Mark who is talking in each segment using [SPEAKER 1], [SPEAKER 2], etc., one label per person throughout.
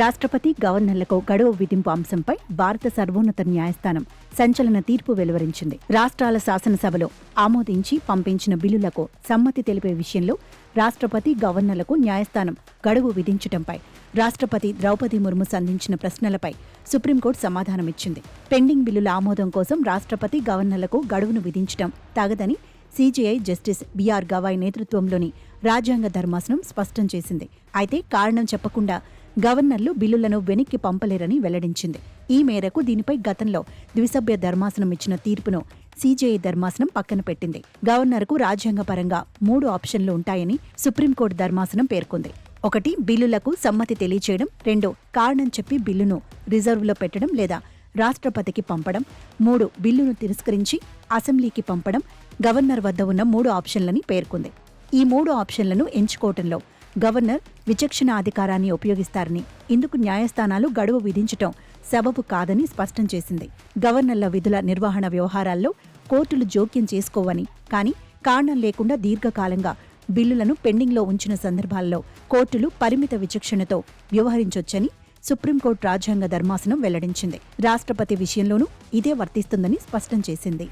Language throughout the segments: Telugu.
[SPEAKER 1] రాష్ట్రపతి గవర్నర్లకు గడువు విధింపు అంశంపై భారత సర్వోన్నత న్యాయస్థానం సంచలన తీర్పు వెలువరించింది. రాష్ట్రాల శాసనసభలో ఆమోదించి పంపించిన బిల్లులకు సమ్మతి తెలిపే విషయంలో రాష్ట్రపతి గవర్నర్లకు న్యాయస్థానం గడువు విధించటంపై రాష్ట్రపతి ద్రౌపది ముర్ము సంధించిన ప్రశ్నలపై సుప్రీంకోర్టు సమాధానమిచ్చింది. పెండింగ్ బిల్లుల ఆమోదం కోసం రాష్ట్రపతి గవర్నర్లకు గడువును విధించటం తగదని సీజీఐ జస్టిస్ బీఆర్ గవాయ్ నేతృత్వంలోని రాజ్యాంగ ధర్మాసనం స్పష్టం చేసింది. అయితే కారణం చెప్పకుండా గవర్నర్లు బిల్లులను వెనక్కి పంపలేరని వెల్లడించింది. ఈ మేరకు దీనిపై గతంలో ద్విసభ్య ధర్మాసనం ఇచ్చిన తీర్పును సీజేఐ ధర్మాసనం పక్కన పెట్టింది. గవర్నర్కు రాజ్యాంగపరంగా మూడు ఆప్షన్లు ఉంటాయని సుప్రీంకోర్టు ధర్మాసనం పేర్కొంది. ఒకటి బిల్లులకు సమ్మతి తెలియచేయడం. రెండు కారణం చెప్పి బిల్లును రిజర్వులో పెట్టడం లేదా రాష్ట్రపతికి పంపడం. మూడు బిల్లును తిరస్కరించి అసెంబ్లీకి పంపడం. గవర్నర్ వద్ద ఉన్న మూడు ఆప్షన్లని పేర్కొంది. ఈ మూడు ఆప్షన్లను ఎంచుకోవటంలో గవర్నర్ విచక్షణ అధికారాన్ని ఉపయోగిస్తారని ఇందుకు న్యాయస్థానాలు గడువు విధించటం సబబు కాదని స్పష్టం చేసింది. గవర్నర్ల విధుల నిర్వహణ వ్యవహారాల్లో కోర్టులు జోక్యం చేసుకోవని కానీ కారణం లేకుండా దీర్ఘకాలంగా బిల్లులను పెండింగ్లో ఉంచిన సందర్భాల్లో కోర్టులు పరిమిత విచక్షణతో వ్యవహరించొచ్చని సుప్రీంకోర్టు రాజ్యాంగ ధర్మాసనం వెల్లడించింది. రాష్ట్రపతి విషయంలోనూ ఇదే వర్తిస్తుందని స్పష్టం చేసింది.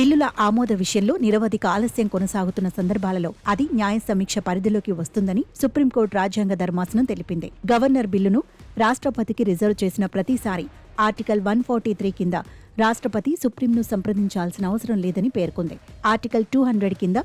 [SPEAKER 1] బిల్లుల ఆమోద విషయంలో నిరవధిక ఆలస్యం కొనసాగుతున్న సందర్భాలలో అది న్యాయ సమీక్ష పరిధిలోకి వస్తుందని సుప్రీంకోర్టు రాజ్యాంగ ధర్మాసనం తెలిపింది. గవర్నర్ బిల్లును రాష్ట్రపతికి రిజర్వ్ చేసిన ప్రతిసారి ఆర్టికల్ వన్ ఫార్టీ త్రీ కింద రాష్ట్రపతి సుప్రీంను సంప్రదించాల్సిన అవసరం లేదని పేర్కొంది. ఆర్టికల్ టూ హండ్రెడ్ కింద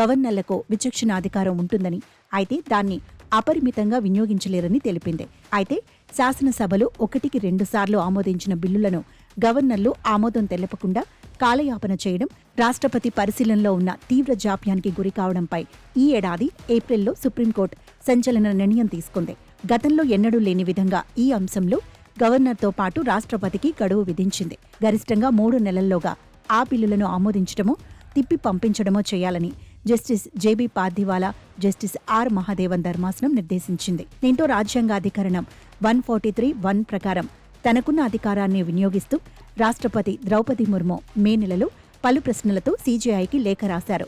[SPEAKER 1] గవర్నర్లకు విచక్షణ అధికారం ఉంటుందని అయితే దాన్ని అపరిమితంగా వినియోగించలేరని తెలిపింది. అయితే శాసనసభలో ఒకటికి రెండుసార్లు ఆమోదించిన బిల్లులను గవర్నర్లు ఆమోదం తెలపకుండా కాలయాపన చేయడం రాష్ట్రపతి పరిశీలనలో ఉన్న తీవ్ర జాప్యానికి గురి కావడంపై ఈ ఏడాది ఏప్రిల్లో సుప్రీంకోర్టు సంచలన నిర్ణయం తీసుకుంది. గతంలో ఎన్నడూ లేని విధంగా ఈ అంశంలో గవర్నర్తో పాటు రాష్ట్రపతికి గడువు విధించింది. గరిష్టంగా మూడు నెలల్లోగా ఆ బిల్లులను ఆమోదించడమో తిప్పి పంపించడమో చేయాలని justice J B Pardiwala justice R Mahadevan ధర్మాసనం నిర్దేశించింది. దీంతో రాజ్యాంగాధికరణం వన్ ఫార్టీ త్రీ వన్ ప్రకారం తనకున్న అధికారాన్ని వినియోగిస్తూ రాష్ట్రపతి ద్రౌపది ముర్ము మే నెలలో పలు ప్రశ్నలతో సీజేఐకి లేఖ రాశారు.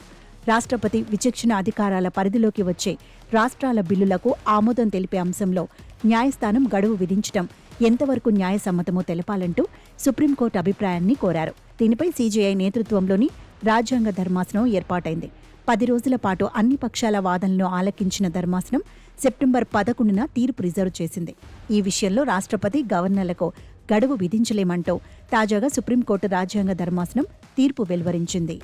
[SPEAKER 1] రాష్ట్రపతి విచక్షణ అధికారాల పరిధిలోకి వచ్చే రాష్ట్రాల బిల్లులకు ఆమోదం తెలిపే అంశంలో న్యాయస్థానం గడువు విధించడం ఎంతవరకు న్యాయసమ్మతమో తెలపాలంటూ సుప్రీంకోర్టు అభిప్రాయాన్ని కోరారు. దీనిపై సీజేఐ నేతృత్వంలోని రాజ్యాంగ ధర్మాసనం ఏర్పాటైంది. పది రోజుల పాటు అన్ని పక్షాల వాదనలను ఆలకించిన ధర్మాసనం సెప్టెంబర్ పదకొండున తీర్పు రిజర్వ్ చేసింది. ఈ విషయంలో రాష్ట్రపతి గవర్నర్లకు గడువు విధించలేమంటూ తాజాగా సుప్రీంకోర్టు రాజ్యాంగ ధర్మాసనం తీర్పు వెలువరించింది.